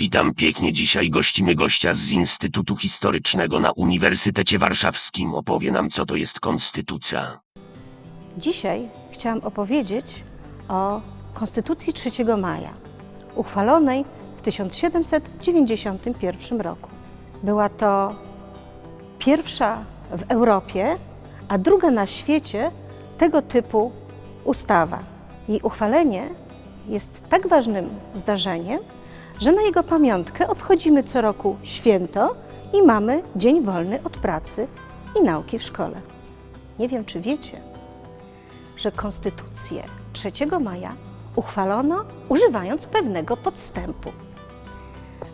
Witam pięknie. Dzisiaj gościmy gościa z Instytutu Historycznego na Uniwersytecie Warszawskim. Opowie nam, co to jest konstytucja. Dzisiaj chciałam opowiedzieć o Konstytucji 3 maja, uchwalonej w 1791 roku. Była to pierwsza w Europie, a druga na świecie tego typu ustawa. Jej uchwalenie jest tak ważnym zdarzeniem, że na jego pamiątkę obchodzimy co roku święto i mamy dzień wolny od pracy i nauki w szkole. Nie wiem, czy wiecie, że Konstytucję 3 maja uchwalono używając pewnego podstępu.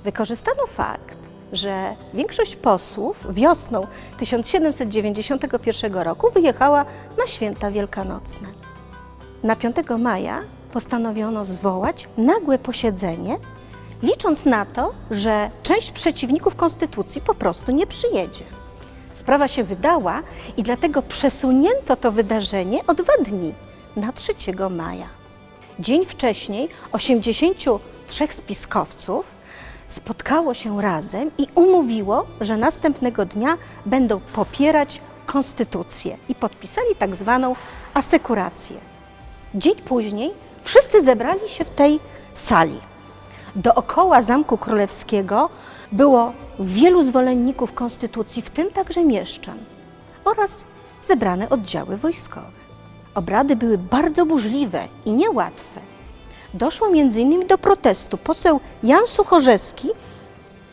Wykorzystano fakt, że większość posłów wiosną 1791 roku wyjechała na święta wielkanocne. Na 5 maja postanowiono zwołać nagłe posiedzenie, licząc na to, że część przeciwników konstytucji po prostu nie przyjedzie. Sprawa się wydała i dlatego przesunięto to wydarzenie o dwa dni na 3 maja. Dzień wcześniej 83 spiskowców spotkało się razem i umówiło, że następnego dnia będą popierać konstytucję i podpisali tak zwaną asekurację. Dzień później wszyscy zebrali się w tej sali. Dookoła Zamku Królewskiego było wielu zwolenników konstytucji, w tym także mieszczan oraz zebrane oddziały wojskowe. Obrady były bardzo burzliwe i niełatwe. Doszło m.in. do protestu. Poseł Jan Suchorzewski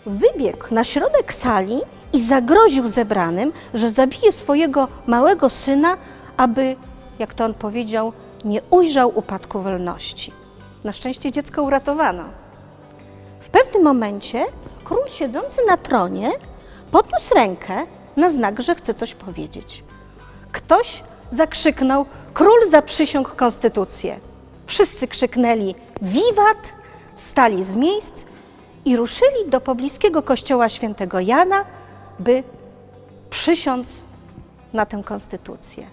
wybiegł na środek sali i zagroził zebranym, że zabije swojego małego syna, aby, jak to on powiedział, nie ujrzał upadku wolności. Na szczęście dziecko uratowano. W pewnym momencie król siedzący na tronie podniósł rękę na znak, że chce coś powiedzieć. Ktoś zakrzyknął: Król zaprzysiągł konstytucję. Wszyscy krzyknęli: Wiwat! Wstali z miejsc i ruszyli do pobliskiego kościoła świętego Jana, by przysiąc na tę konstytucję.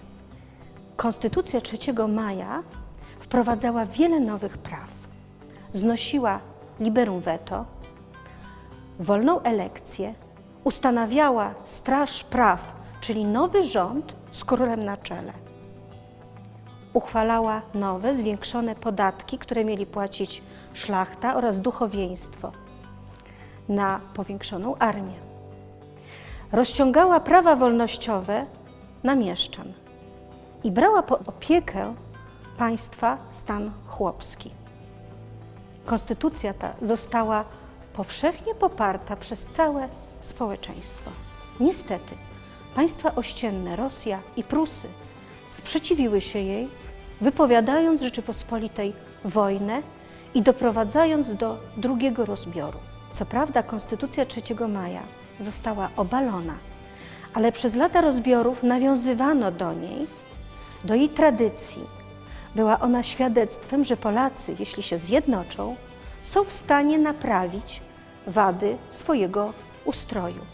Konstytucja 3 maja wprowadzała wiele nowych praw. Znosiła liberum veto, wolną elekcję, ustanawiała Straż Praw, czyli nowy rząd z królem na czele. Uchwalała nowe, zwiększone podatki, które mieli płacić szlachta oraz duchowieństwo na powiększoną armię. Rozciągała prawa wolnościowe na mieszczan i brała pod opiekę państwa stan chłopski. Konstytucja ta została powszechnie poparta przez całe społeczeństwo. Niestety, państwa ościenne, Rosja i Prusy, sprzeciwiły się jej, wypowiadając Rzeczypospolitej wojnę i doprowadzając do drugiego rozbioru. Co prawda, Konstytucja 3 maja została obalona, ale przez lata rozbiorów nawiązywano do niej, do jej tradycji, była ona świadectwem, że Polacy, jeśli się zjednoczą, są w stanie naprawić wady swojego ustroju.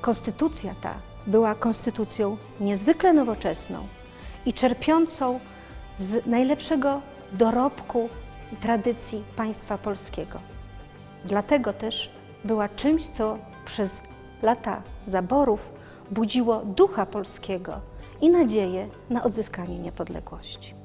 Konstytucja ta była konstytucją niezwykle nowoczesną i czerpiącą z najlepszego dorobku tradycji państwa polskiego. Dlatego też była czymś, co przez lata zaborów budziło ducha polskiego i nadzieję na odzyskanie niepodległości.